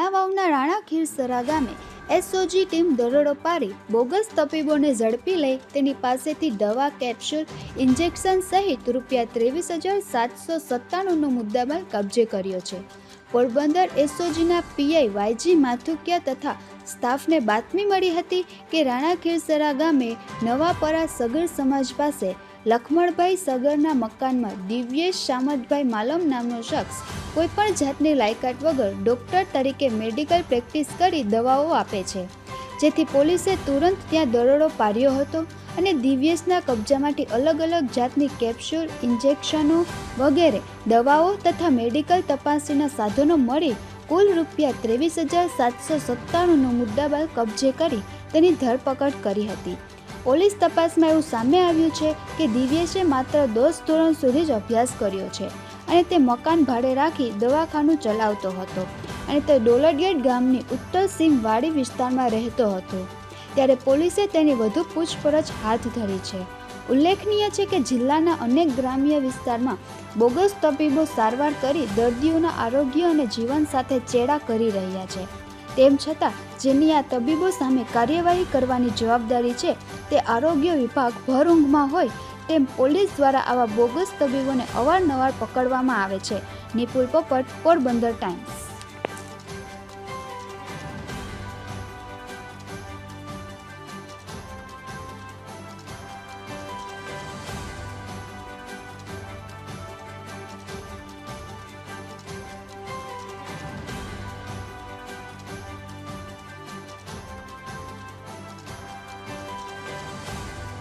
રાણાવાવના રાણા ખીરસરા ગામે SOG team દરોડો પાડી bogus તબીબોને ઝડપી લઈ તેની પાસેથી દવા, કેપ્સ્યુલ, ઇન્જેક્શન સહિત રૂપિયા ત્રેવીસ હજાર સાતસો સત્તાણુંનો મુદ્દામાલ કબજે કર્યો છે. પોરબંદર એસઓજીના પીઆઈ વાયજી માથુકિયા તથા સ્ટાફને બાતમી મળી હતી કે રાણા ખીરસરા ગામે નવાપરા સગર સમાજ પાસે લખમણભાઈ સગરના મકાનમાં દિવ્યેશ શામતભાઈ માલમ નામનો શખ્સ કોઈપણ જાતની લાયકાત વગર ડૉક્ટર તરીકે મેડિકલ પ્રેક્ટિસ કરી દવાઓ આપે છે. જેથી પોલીસે તુરંત ત્યાં દરોડો પાડ્યો હતો અને દિવ્યેશના કબજામાંથી અલગ અલગ જાતની કેપ્સ્યુલ, ઇન્જેક્શનો વગેરે દવાઓ તથા મેડિકલ તપાસીના સાધનો મળી કુલ રૂપિયા ત્રેવીસ હજાર સાતસો સત્તાણુંનો મુદ્દાબાલ કબજે કરી તેની ધરપકડ કરી હતી. પોલીસ તપાસમાં એવું સામે આવ્યું છે કે દિવ્યેશે માત્ર દસ ધોરણ સુધી જ અભ્યાસ કર્યો છે અને તે મકાન ભાડે રાખી દવાખાનું ચલાવતો હતો અને તે ડોલરગેટ ગામની ઉત્તર સીમ વાડી વિસ્તારમાં રહેતો હતો. ત્યારે પોલીસે તેની વધુ પૂછપરછ હાથ ધરી છે. ઉલ્લેખનીય છે કે જિલ્લાના અનેક ગ્રામ્ય વિસ્તારમાં બોગસ તબીબો સારવાર કરી દર્દીઓના આરોગ્ય અને જીવન સાથે ચેડા કરી રહ્યા છે. તેમ છતાં, જેની આ તબીબો સામે કાર્યવાહી કરવાની જવાબદારી છે, તે આરોગ્ય વિભાગ ભર ઊંઘમાં હોય તેમ પોલીસ દ્વારા આવા બોગસ તબીબોને અવારનવાર પકડવામાં આવે છે. નિપુલ પોપટ, પોરબંદર ટાઈમ્સ.